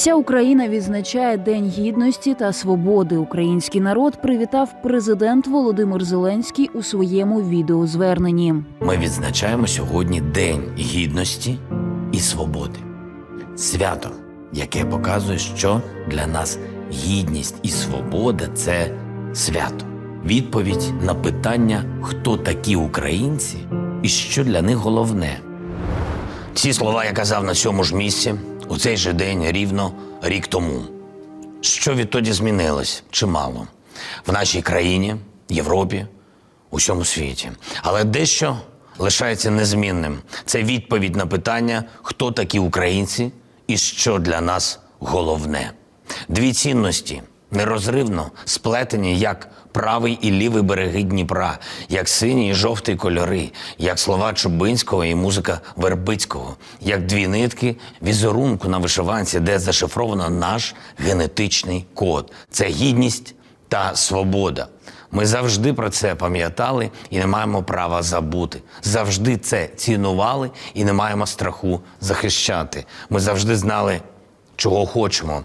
Вся Україна відзначає День гідності та свободи. Український народ привітав президент Володимир Зеленський у своєму відеозверненні. Ми відзначаємо сьогодні День гідності і свободи. Свято, яке показує, що для нас гідність і свобода це свято. Відповідь на питання, хто такі українці і що для них головне. Ці слова я казав на цьому ж місці у цей же день рівно рік тому. Що відтоді змінилось? Чимало. В нашій країні, Європі, усьому світі. Але дещо лишається незмінним. Це відповідь на питання, хто такі українці і що для нас головне. Дві цінності нерозривно сплетені як правий і лівий береги Дніпра, як синій і жовтий кольори, як слова Чубинського і музика Вербицького, як дві нитки візерунку на вишиванці, де зашифровано наш генетичний код. Це гідність та свобода. Ми завжди про це пам'ятали і не маємо права забути. Завжди це цінували і не маємо страху захищати. Ми завжди знали, чого хочемо.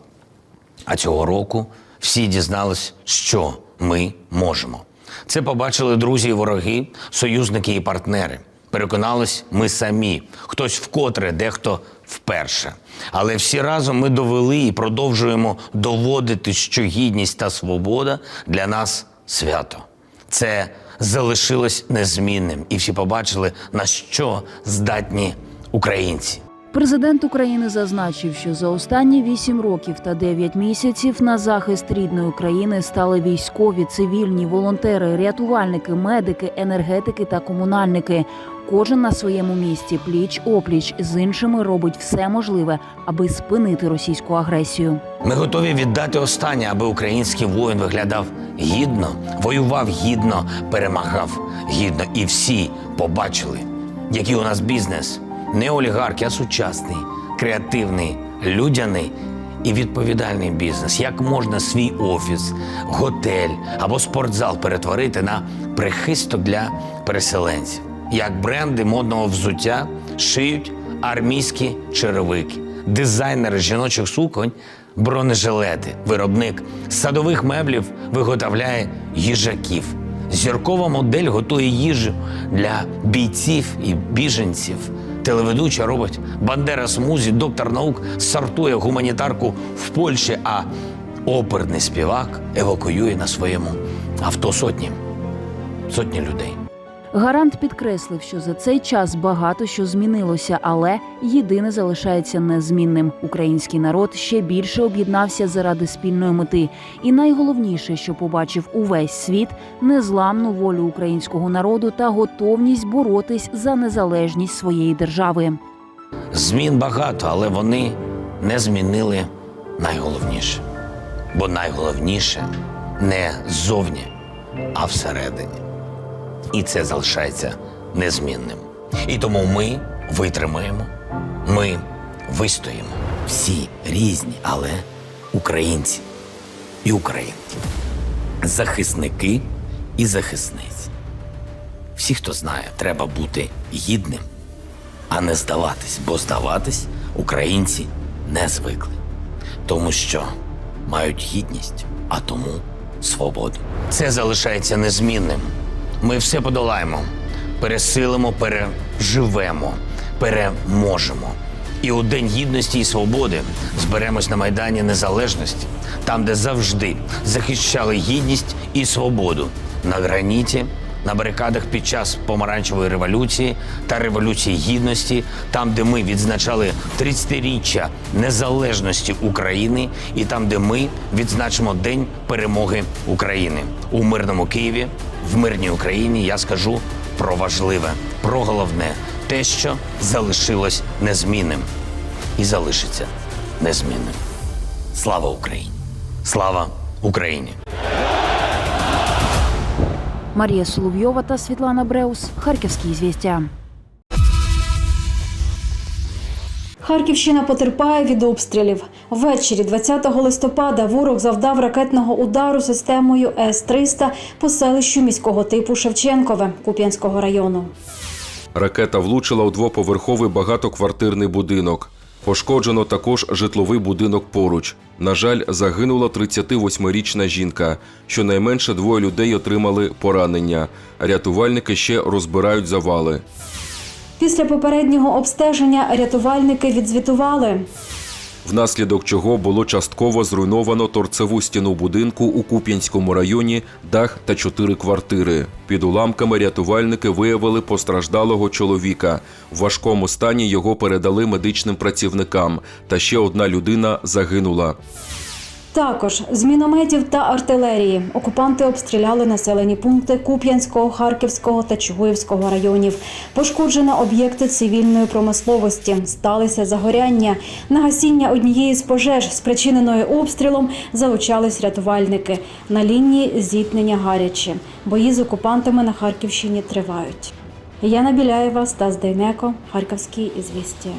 А цього року всі дізнались, що ми можемо. Це побачили друзі і вороги, союзники і партнери. Переконались ми самі, хтось вкотре, дехто вперше. Але всі разом ми довели і продовжуємо доводити, що гідність та свобода для нас свято. Це залишилось незмінним, і всі побачили, на що здатні українці. Президент України зазначив, що за останні вісім років та дев'ять місяців на захист рідної країни стали військові, цивільні, волонтери, рятувальники, медики, енергетики та комунальники. Кожен на своєму місці пліч опліч з іншими робить все можливе, аби спинити російську агресію. Ми готові віддати останнє, аби український воїн виглядав гідно, воював гідно, перемагав гідно. І всі побачили, який у нас бізнес не олігархи, а сучасний, креативний, людяний і відповідальний бізнес. Як можна свій офіс, готель або спортзал перетворити на прихисток для переселенців? Як бренди модного взуття шиють армійські черевики, дизайнери жіночих суконь, бронежилети, виробник садових меблів виготовляє їжаків. Зіркова модель готує їжу для бійців і біженців. Телеведуча робить Бандера Смузі, доктор наук сортує гуманітарку в Польщі, а оперний співак евакуює на своєму авто сотні, сотні людей. Гарант підкреслив, що за цей час багато що змінилося, але єдине залишається незмінним. Український народ ще більше об'єднався заради спільної мети. І найголовніше, що побачив увесь світ незламну волю українського народу та готовність боротись за незалежність своєї держави. Змін багато, але вони не змінили найголовніше. Бо найголовніше не ззовні, а всередині. І це залишається незмінним. І тому ми витримаємо, ми вистоїмо. Всі різні, але українці і українки, захисники і захисниці. Всі, хто знає, треба бути гідним, а не здаватись, бо здаватись українці не звикли, тому що мають гідність, а тому свободу. Це залишається незмінним. Ми все подолаємо, пересилимо, переживемо, переможемо. І у День гідності і свободи зберемось на Майдані Незалежності, там, де завжди захищали гідність і свободу на граніті, на барикадах під час помаранчевої революції та революції гідності, там, де ми відзначали 30-річчя незалежності України, і там, де ми відзначимо День перемоги України у мирному Києві, в мирній Україні. Я скажу про важливе, про головне, те, що залишилось незмінним і залишиться незмінним. Слава Україні! Слава Україні! Марія Соловйова та Світлана Бреус. Харківські звістя. Харківщина потерпає від обстрілів. Ввечері 20 листопада ворог завдав ракетного удару системою С-300 по селищу міського типу Шевченкове Куп'янського району. Ракета влучила у двоповерховий багатоквартирний будинок. Пошкоджено також житловий будинок поруч. На жаль, загинула 38-річна жінка. Щонайменше двоє людей отримали поранення. Рятувальники ще розбирають завали. Після попереднього обстеження рятувальники відзвітували. Внаслідок чого було частково зруйновано торцеву стіну будинку у Куп'янському районі, дах та чотири квартири. Під уламками рятувальники виявили постраждалого чоловіка. В важкому стані його передали медичним працівникам, та ще одна людина загинула. Також з мінометів та артилерії окупанти обстріляли населені пункти Куп'янського, Харківського та Чугуївського районів. Пошкоджено об'єкти цивільної промисловості. Сталися загоряння. На гасіння однієї з пожеж, спричиненої обстрілом, залучались рятувальники. На лінії зіткнення гарячі. Бої з окупантами на Харківщині тривають. Яна Біляєва, Стас Дейнеко, Харківські ізвістія.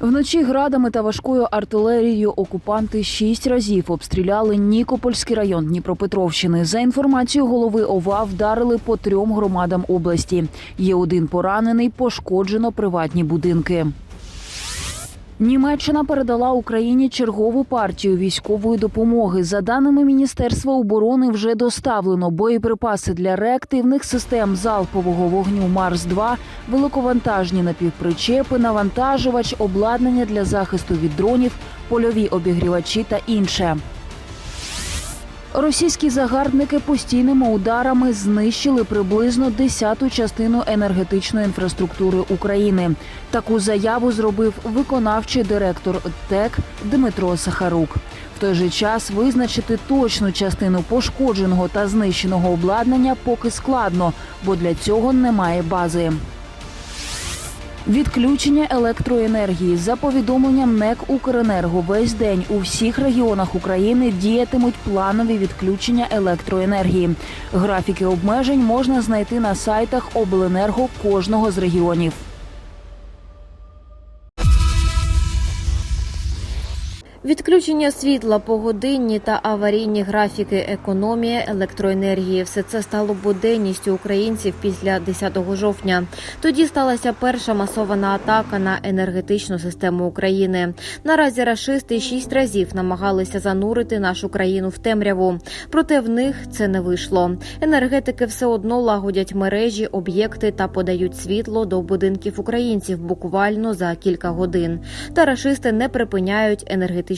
Вночі градами та важкою артилерією окупанти шість разів обстріляли Нікопольський район Дніпропетровщини. За інформацією голови ОВА, вдарили по трьом громадам області. Є один поранений, пошкоджено приватні будинки. Німеччина передала Україні чергову партію військової допомоги. За даними Міністерства оборони, вже доставлено боєприпаси для реактивних систем залпового вогню Марс 2 великовантажні напівпричепи, навантажувач, обладнання для захисту від дронів, польові обігрівачі та інше. Російські загарбники постійними ударами знищили приблизно десяту частину енергетичної інфраструктури України. Таку заяву зробив виконавчий директор ТЕК Дмитро Сахарук. В той же час визначити точну частину пошкодженого та знищеного обладнання поки складно, бо для цього немає бази. Відключення електроенергії за повідомленням НЕК Укренерго весь день у всіх регіонах України діятимуть планові відключення електроенергії. Графіки обмежень можна знайти на сайтах обленерго кожного з регіонів. Відключення світла, погодинні та аварійні графіки, економія електроенергії все це стало буденністю українців після 10 жовтня. Тоді сталася перша масована атака на енергетичну систему України. Наразі рашисти шість разів намагалися занурити нашу країну в темряву, проте в них це не вийшло. Енергетики все одно лагодять мережі, об'єкти та подають світло до будинків українців буквально за кілька годин. Та рашисти не припиняють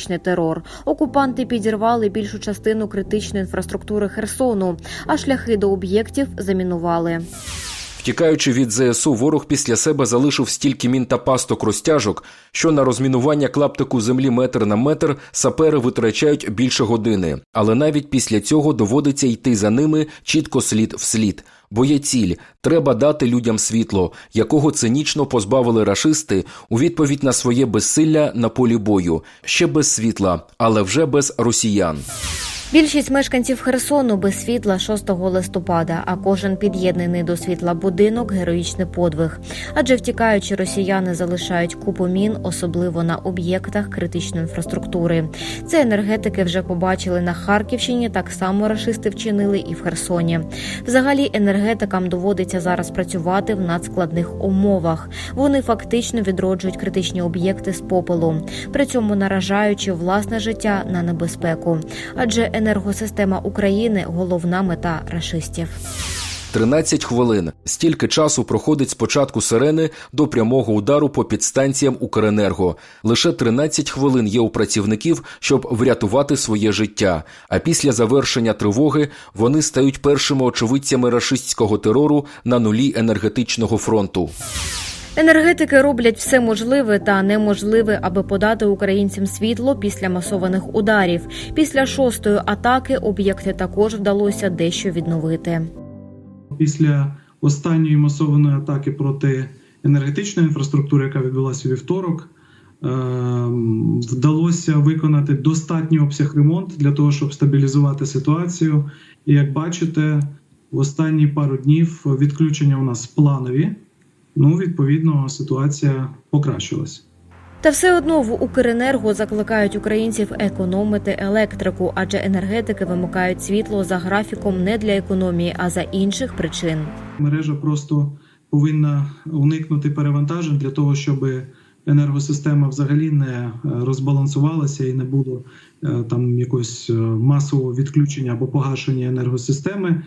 енергетичний терор. Окупанти підірвали більшу частину критичної інфраструктури Херсону, а шляхи до об'єктів замінували. Втікаючи від ЗСУ, ворог після себе залишив стільки мін та пасток розтяжок, що на розмінування клаптику землі метр на метр сапери витрачають більше години. Але навіть після цього доводиться йти за ними чітко слід в слід. Бо є ціль треба дати людям світло, якого цинічно позбавили рашисти у відповідь на своє безсилля на полі бою, ще без світла, але вже без росіян. Більшість мешканців Херсону без світла 6 листопада, а кожен під'єднаний до світла будинок героїчний подвиг. Адже втікаючи, росіяни залишають купу мін, особливо на об'єктах критичної інфраструктури. Це енергетики вже побачили на Харківщині. Так само рашисти вчинили і в Херсоні. Взагалі, енергетикам доводиться зараз працювати в надскладних умовах. Вони фактично відроджують критичні об'єкти з попелу, при цьому наражаючи власне життя на небезпеку. Адже енергосистема України головна мета рашистів. 13 хвилин. Стільки часу проходить з початку сирени до прямого удару по підстанціям Укренерго. Лише 13 хвилин є у працівників, щоб врятувати своє життя. А після завершення тривоги вони стають першими очевидцями рашистського терору на нулі енергетичного фронту. Енергетики роблять все можливе та неможливе, аби подати українцям світло після масованих ударів. Після шостої атаки об'єкти також вдалося дещо відновити. Після останньої масованої атаки проти енергетичної інфраструктури, яка відбулася вівторок, ем, вдалося виконати достатній обсяг ремонту для того, щоб стабілізувати ситуацію. І як бачите, в останні пару днів відключення у нас планові. Ну, відповідно, ситуація покращилась. Та все одно в Укренерго закликають українців економити електрику, адже енергетики вимикають світло за графіком не для економії, а за інших причин. Мережа просто повинна уникнути перевантажень для того, щоб енергосистема взагалі не е, розбалансувалася і не було е, там якогось е, масового відключення або погашення енергосистеми.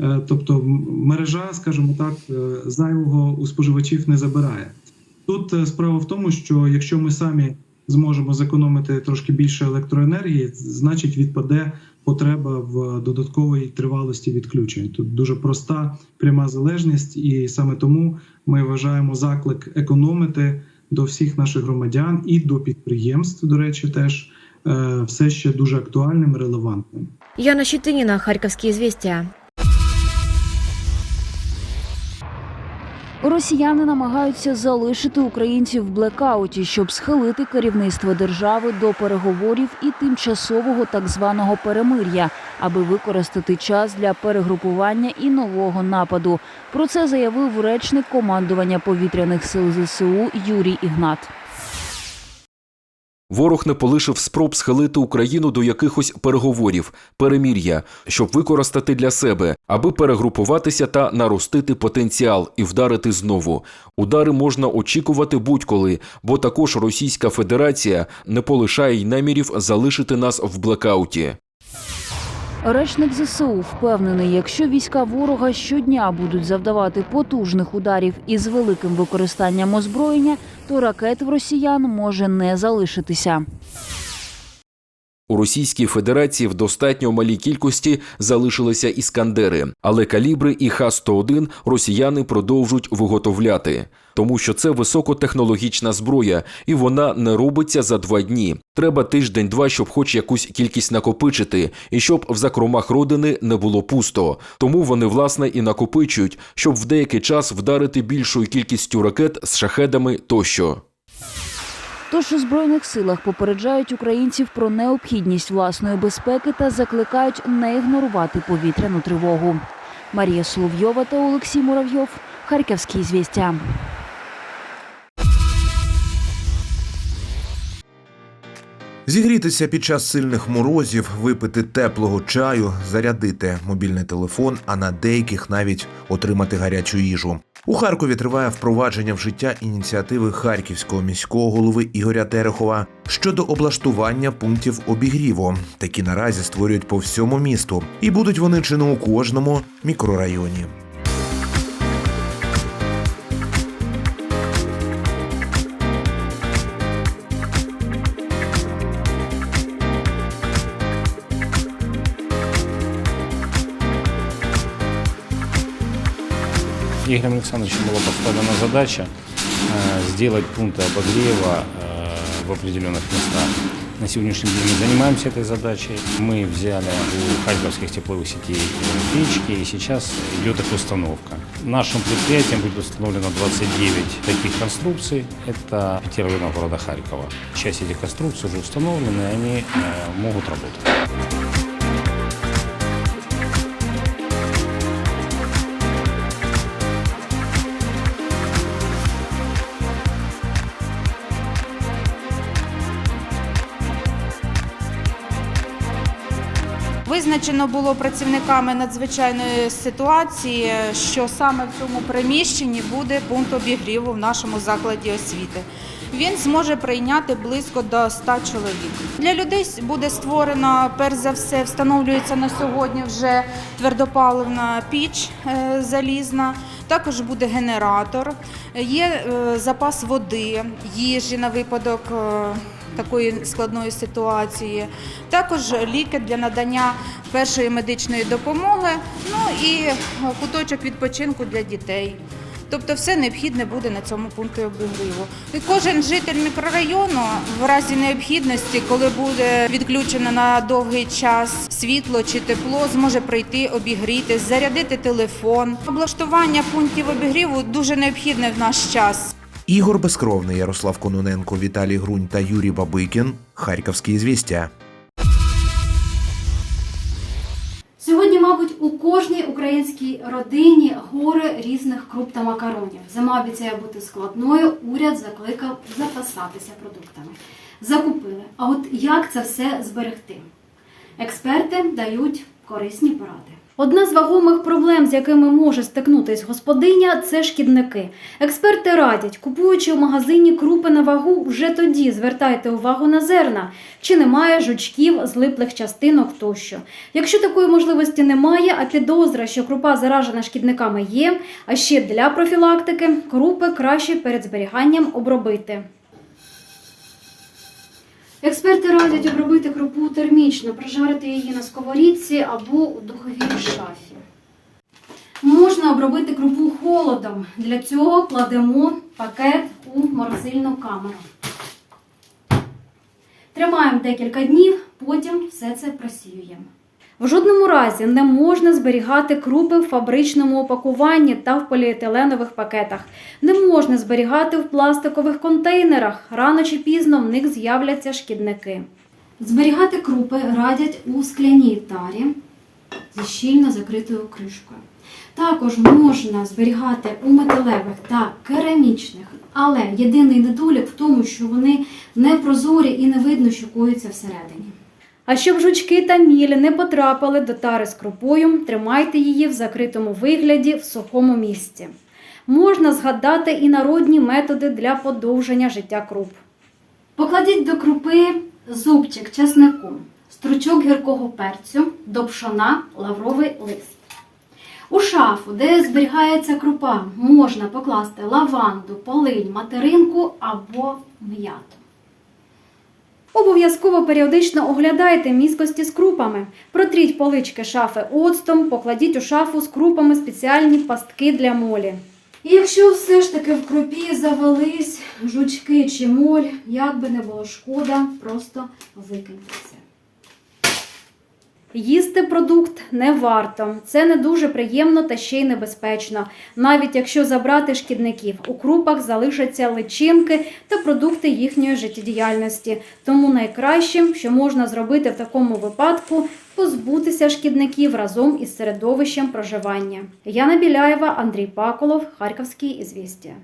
Е, Тобто мережа, скажімо так, е, зайвого у споживачів не забирає. Тут е, справа в тому, що якщо ми самі зможемо зекономити трошки більше електроенергії, значить відпаде потреба в додатковій тривалості відключень. Тут дуже проста пряма залежність, і саме тому ми вважаємо заклик економити до всіх наших громадян і до підприємств, до речі, теж все ще дуже актуальним і релевантним. Яна Щетиніна, Харківські звістя. Росіяни намагаються залишити українців в блекауті, щоб схилити керівництво держави до переговорів і тимчасового так званого перемир'я, аби використати час для перегрупування і нового нападу. Про це заявив речник командування повітряних сил ЗСУ Юрій Ігнат. Ворог не полишив спроб схилити Україну до якихось переговорів, перемір'я, щоб використати для себе, аби перегрупуватися та наростити потенціал і вдарити знову. Удари можна очікувати будь-коли, бо також Російська Федерація не полишає й намірів залишити нас в блекауті. Речник ЗСУ впевнений, якщо війська ворога щодня будуть завдавати потужних ударів із великим використанням озброєння, то ракет в росіян може не залишитися. У Російській Федерації в достатньо малій кількості залишилися іскандери, але калібри і Х-101 росіяни продовжують виготовляти, тому що це високотехнологічна зброя, і вона не робиться за два дні. Треба тиждень-два, щоб хоч якусь кількість накопичити, і щоб в закромах родини не було пусто. Тому вони власне і накопичують, щоб в деякий час вдарити більшою кількістю ракет з шахедами тощо. Тож у збройних силах попереджають українців про необхідність власної безпеки та закликають не ігнорувати повітряну тривогу. Марія Соловйова та Олексій Муравйов. Харківські звістя. Зігрітися під час сильних морозів, випити теплого чаю, зарядити мобільний телефон, а на деяких навіть отримати гарячу їжу. У Харкові триває впровадження в життя ініціативи харківського міського голови Ігоря Терехова щодо облаштування пунктів обігріву. Такі наразі створюють по всьому місту, і будуть вони чи не у кожному мікрорайоні. Игорем Александровичем была поставлена задача э, сделать пункты обогрева э, в определенных местах. На сегодняшний день мы занимаемся этой задачей. Мы взяли у харьковских тепловых сетей э, печки, и сейчас идет их установка. Нашим предприятием будет установлено 29 таких конструкций. Это пяти районах города Харькова. Часть этих конструкций уже установлены, и они могут работать. Визначено було працівниками надзвичайної ситуації, що саме в цьому приміщенні буде пункт обігріву в нашому закладі освіти. Він зможе прийняти близько до 100 чоловік. Для людей буде створено, перш за все, встановлюється на сьогодні вже твердопаливна піч е, залізна. Також буде генератор, є е, запас води, їжі на випадок е, такої складної ситуації. Також ліки для надання першої медичної допомоги, ну і е, куточок відпочинку для дітей. Тобто все необхідне буде на цьому пункті обігріву. І кожен житель мікрорайону в разі необхідності, коли буде відключено на довгий час світло чи тепло, зможе прийти, обігріти, зарядити телефон. Облаштування пунктів обігріву дуже необхідне в наш час. Ігор Безкровний, Ярослав Кононенко, Віталій Грунь та Юрій Бабикін. Харківські звістя. Сьогодні, мабуть, у кожній українській родині гори різних круп та макаронів. Зима обіцяє бути складною. Уряд закликав запасатися продуктами. Закупили. А от як це все зберегти? Експерти дають корисні поради. Одна з вагомих проблем, з якими може стикнутись господиня, це шкідники. Експерти радять, купуючи в магазині крупи на вагу, вже тоді звертайте увагу на зерна, чи немає жучків, злиплих частинок тощо. Якщо такої можливості немає, а підозра, що крупа заражена шкідниками є, а ще для профілактики крупи краще перед зберіганням обробити. Експерти радять обробити крупу термічно, прожарити її на сковорідці або у духовій шафі. Можна обробити крупу холодом. Для цього кладемо пакет у морозильну камеру. Тримаємо декілька днів, потім все це просіюємо. В жодному разі не можна зберігати крупи в фабричному опакуванні та в поліетиленових пакетах. Не можна зберігати в пластикових контейнерах. Рано чи пізно в них з'являться шкідники. Зберігати крупи радять у скляній тарі зі щільно закритою кришкою. Також можна зберігати у металевих та керамічних, але єдиний недолік в тому, що вони не прозорі і не видно, що коїться всередині. А щоб жучки та мілі не потрапили до тари з крупою, тримайте її в закритому вигляді в сухому місці. Можна згадати і народні методи для подовження життя круп. Покладіть до крупи зубчик чеснику, стручок гіркого перцю, до пшона лавровий лист. У шафу, де зберігається крупа, можна покласти лаванду, полинь, материнку або м'яту. Обов'язково періодично оглядайте міскості з крупами. Протріть полички шафи оцтом, покладіть у шафу з крупами спеціальні пастки для молі. І якщо все ж таки в крупі завелись жучки чи моль, як би не було шкода, просто викиньте це. Їсти продукт не варто. Це не дуже приємно та ще й небезпечно. Навіть якщо забрати шкідників, у крупах залишаться личинки та продукти їхньої життєдіяльності. Тому найкращим, що можна зробити в такому випадку, позбутися шкідників разом із середовищем проживання. Яна Біляєва, Андрій Паколов, Харківські ізвістія.